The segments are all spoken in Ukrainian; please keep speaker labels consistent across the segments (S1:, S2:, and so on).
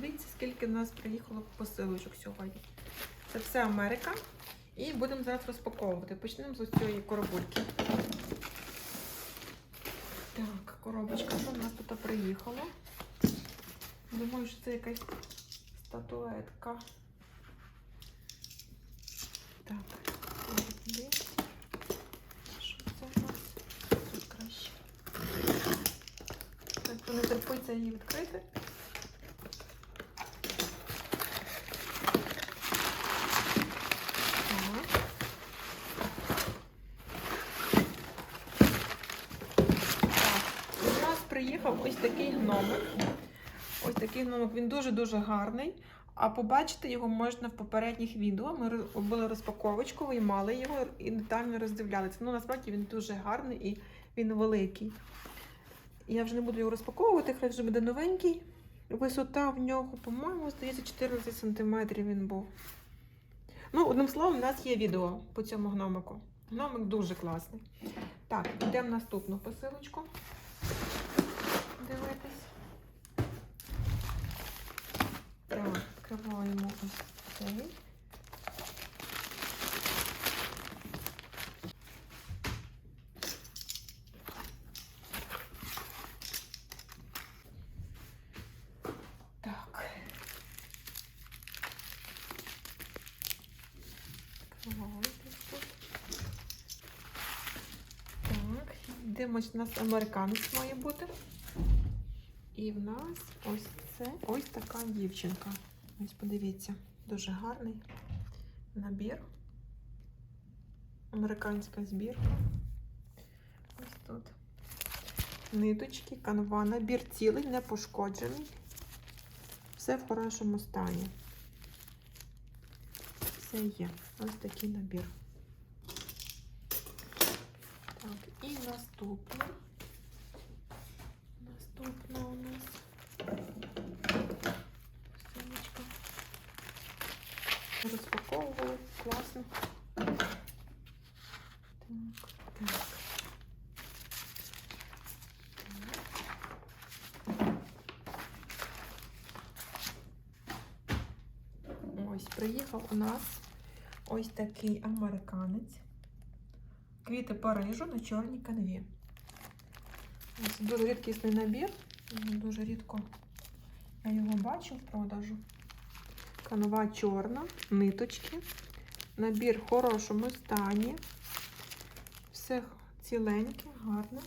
S1: подивіться, скільки в нас приїхало посилочок сьогодні. Це все Америка. І будемо зараз розпаковувати. Почнемо з цієї коробульки. Так, коробочка, що в нас тут приїхало? Думаю, що це якась статуетка. Так. Що це у нас? Тут краще. Так, не терпиться її відкрити. Так. Так, у нас приїхав ось такий гномик. Ось такий гномик, він дуже-дуже гарний. А побачити його можна в попередніх відео. Ми робили розпаковочку, виймали його і детально роздивлялися. Ну, насправді він дуже гарний і він великий. Я вже не буду його розпаковувати, хай вже буде новенький. Висота в нього, по-моєму, здається, 14 см він був. Ну, одним словом, у нас є відео по цьому гномику. Гномик дуже класний. Так, йдемо в наступну посилочку. Дивитись. Так, відкриваємо ось цей. Так. Так, йдемо, у нас американець має бути. І в нас ось це ось така дівчинка. Ось подивіться, дуже гарний набір. Американська збірка. Ось тут. Ниточки, канва, набір цілий, не пошкоджений. Все в хорошому стані. Все є. Ось такий набір. Так, і наступне. Наступна у нас посилочка. Розпаковували. Класно. Так, так. Ось приїхав у нас ось такий американець. Квіти Парижу на чорній канві. Ось дуже рідкісний набір. Дуже рідко я його бачу в продажу. Канва чорна, ниточки. Набір в хорошому стані. Все ціленьке, гарне.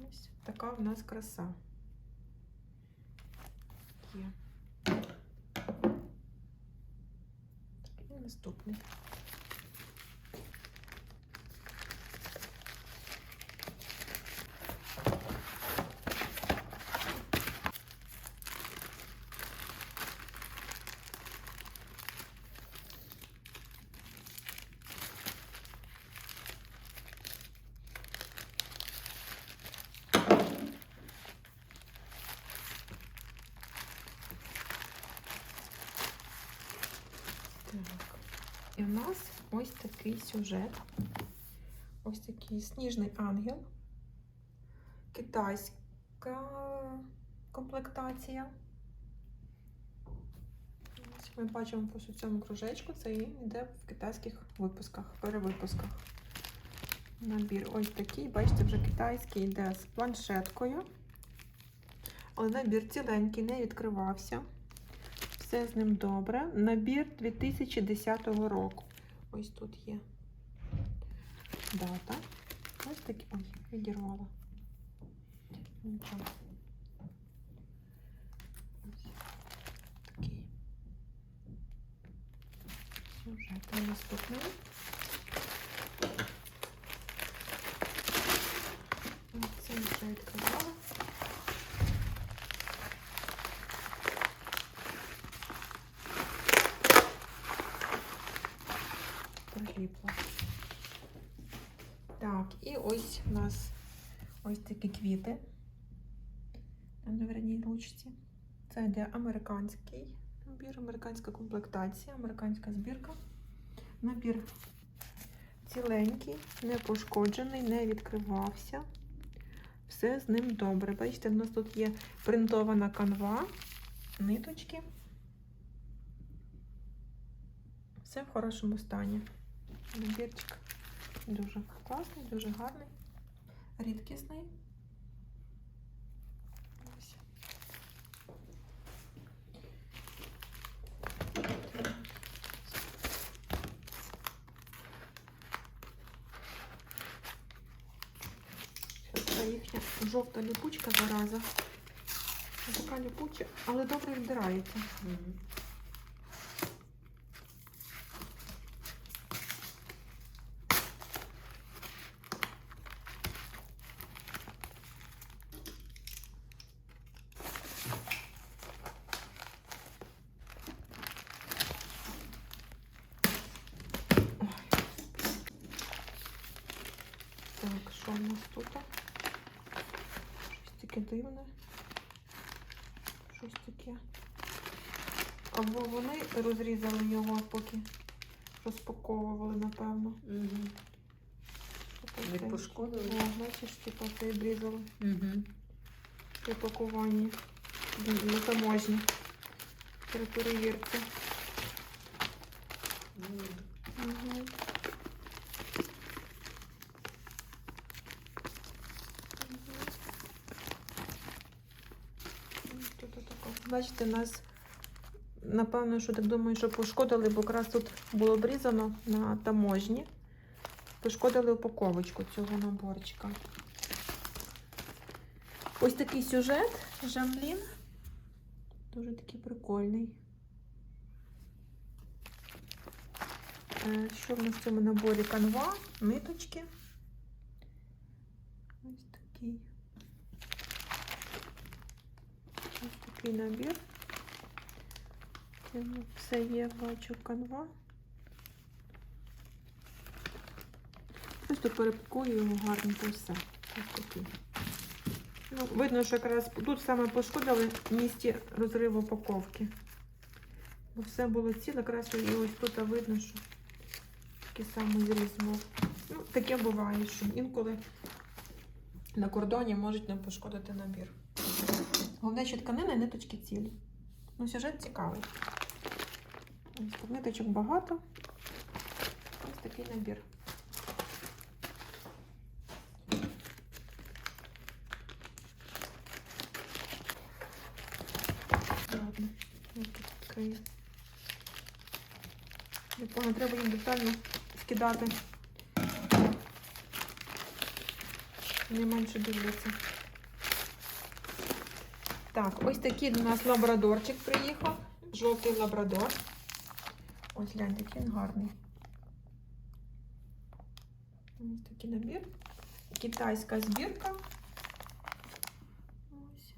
S1: Ось така в нас краса. Є. І наступний. Так. І в нас ось такий сюжет. Ось такий сніжний ангел. Китайська комплектація. Ось ми бачимо по цьому кружечку, це йде в китайських випусках, перевипусках. Набір ось такий, бачите, вже китайський йде з планшеткою. Але набір ціленький, не відкривався. Все з ним добре. Набір 2010 року. Ось тут є дата. Ось такі. Ой, відірвала. Ось такий. Сюжет. Наступний. Ось Це вже відкривала. приліпло. Так, і ось у нас ось такі квіти на дверній ручці. Це йде американський набір, американська комплектація, американська збірка. Набір ціленький, не пошкоджений, не відкривався. Все з ним добре. Бачите, у нас тут є принтована канва. ниточки. Все в хорошому стані. Набірчик дуже класний, дуже гарний, рідкісний. Ось. Це їхня жовта ліпучка зараза. Така ліпуча, але добре віддирається. Так, що тут? Щось таке дивне. Щось таке. Або вони розрізали його, поки розпаковували, напевно.
S2: Не
S1: таке?
S2: пошкодили?
S1: О, бачиш, типу, це відрізали
S2: Угу.
S1: при пакуванні на таможні. При перевірці. Угу. Бачите, нас, напевно, що так думаю, що пошкодили, бо якраз тут було обрізано на таможні. Пошкодили упаковочку цього наборчика. Ось такий сюжет Жамлін. Дуже такий прикольний. Е, Що в нас в цьому наборі? Канва, ниточки. Ось такий. Ось такий набір. Все є, бачу, канва. Просто перепакую його гарненько все. Ну, видно, що якраз тут саме пошкодили місці розриву упаковки. Бо все було ціле, якраз і ось тут видно, що такий самий зріз був. Ну, таке буває, що інколи на кордоні можуть не пошкодити набір. Головне, що тканина і ниточки цілі. Ну, сюжет цікавий. Ось ниточок багато. Ось такий набір. Ладно, треба їм детально скидати. Не менше дивляться. Так, ось такий до нас лабрадорчик приїхав. Жовтий лабрадор. Ось гляньте, який він гарний. Ось такий набір. Китайська збірка. Ось.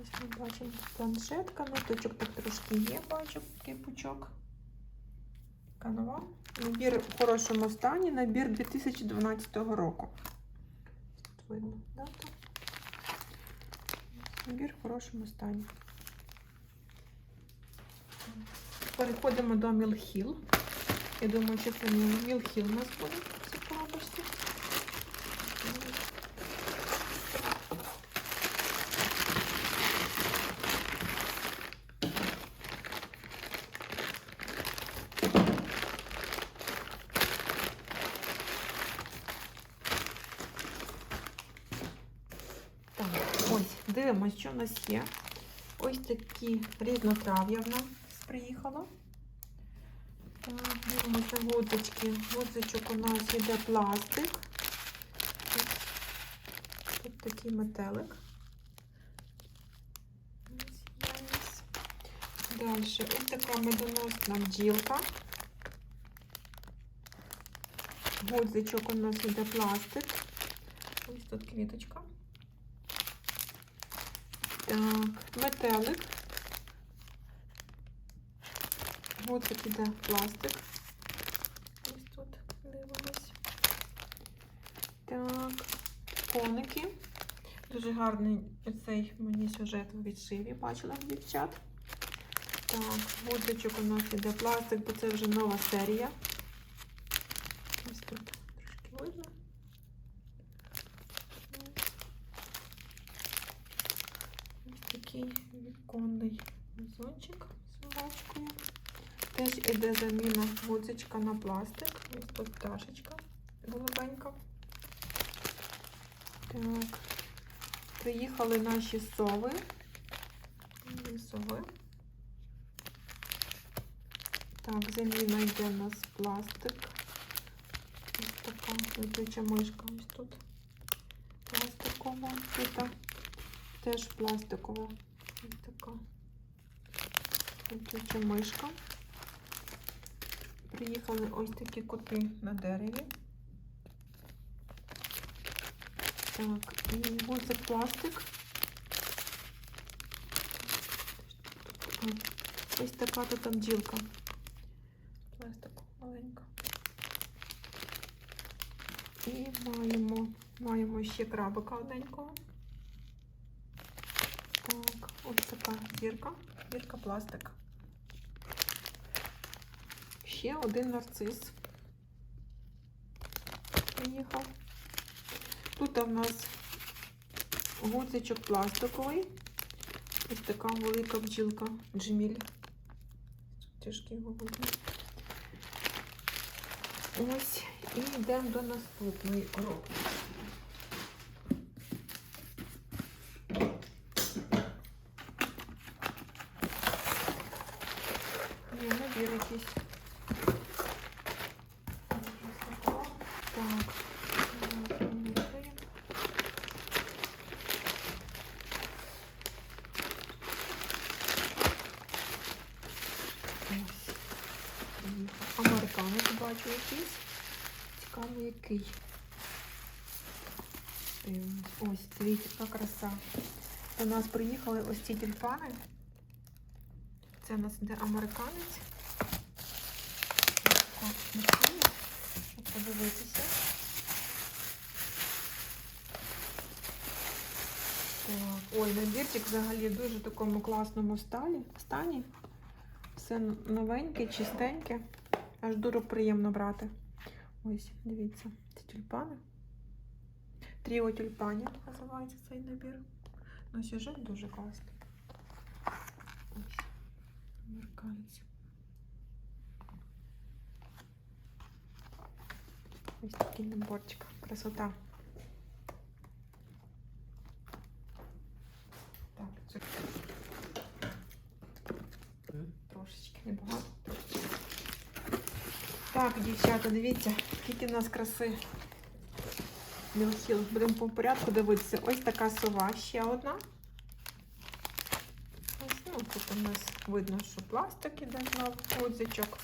S1: Ось ми бачимо планшетка, ниточок так трошки є, бачу, такий пучок. Канва. Набір в хорошому стані, набір 2012 року. Тут видно дату. Набір в хорошому стані. Переходимо до Мілхіл. Я думаю, що це Мілхіл у нас буде в цій коробочці. Так, ось, дивимось, що в нас є. Ось такі різнотрав'я в нас приїхало. Дивимося гудзички. Гудзичок у нас йде пластик. Тут такий метелик. Далі ось така медоносна бджілка. Гудзичок у нас йде пластик. Ось тут квіточка. Так, метелик. Ось тут іде пластик. Ось тут дивимось. Так, коники. Дуже гарний цей мені сюжет в відшиві, бачила в дівчат. Так, гудзичок у нас іде пластик, бо це вже нова серія. Ось тут трошки видно. Ось такий віконний вазончик з собачкою. Теж іде заміна гудзичка на пластик. Ось тут пташечка голубенька. Так. Приїхали наші сови. Сови. Так, заміна йде у нас пластик. Ось така летюча мишка ось тут. Пластикова. Тут теж пластикова. Ось така летюча мишка. Приїхали ось такі коти на дереві. Так, і гудзик пластик. Ось така тут там. Пластику маленька. І маємо, маємо ще крабика одненького. Так, ось така зірка. Зірка пластик. Ще один нарцис. Приїхав. Тут у нас гудзичок пластиковий. Ось така велика бджілка джміль. Тяжкі видно. Ось, і йдемо до наступної коробки. Є набір якийсь. Так. Ось. Американець бачу якийсь. Цікаво, який. Ось, дивіться, яка краса. До нас приїхали ось ці тюльпани. Це у нас йде американець. Щоб подивитися. Так, ой, набірчик взагалі в дуже такому класному стані. Все новеньке, чистеньке. Аж дуже приємно брати. Ось, дивіться, ці тюльпани. Тріо тюльпанів називається цей набір. Ну, сюжет дуже класний. Ось, американець. Ось такий наборчик. Красота. Так, це трошечки небагато. трошечки. Так, дівчата, дивіться, скільки в нас краси. Мілхіл. Будемо по порядку дивитися. Ось така сова ще одна. Ось, ну, тут у нас видно, що пластик іде знову, гудзичок.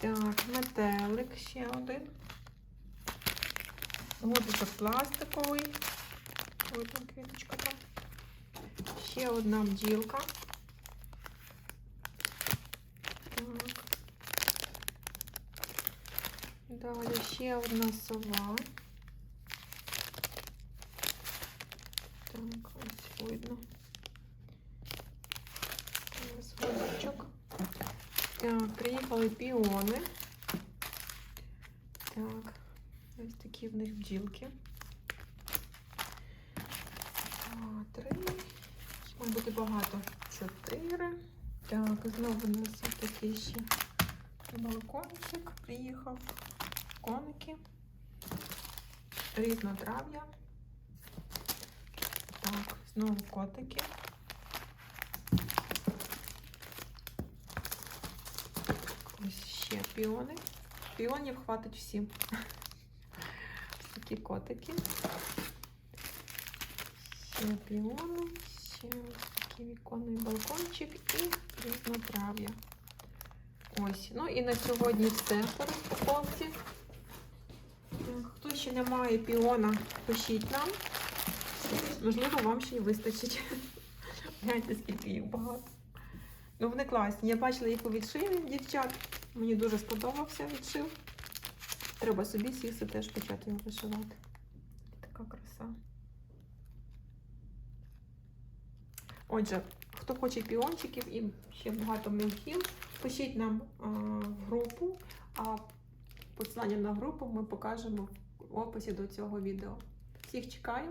S1: Так, метелик ще один. Гудзичок пластиковий. Видно квіточка там. Ще одна бджілка. Так. Далі ще одна. Так, ось видно. Гудзичок. Так, приїхали піони. Так, ось такі в них бджілки. Три. Має бути багато. Чотири. Так, знову у нас такий ще балкончик приїхав. Коники. Різнотрав'я. Так, знову котики. Ось ще піони. Піонів хватить всім. Такі котики. Ще піони, ще ось такий віконний балкончик і різнотрав'я. Ось. Ну і на сьогодні все по розпаковці. Ще не має піона, пишіть нам. Можливо, вам ще й вистачить. Гляньте, скільки їх багато. Ну, вони класні. Я бачила їх у відшиві, дівчат. Мені дуже сподобався відшив. Треба собі сісти теж почати його вишивати. Така краса. Отже, хто хоче піончиків і ще багато мілків, пишіть нам в групу, а посилання на групу ми покажемо описі до цього відео. Всіх чекаю.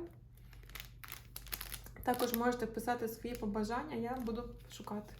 S1: Також можете писати свої побажання, я буду шукати.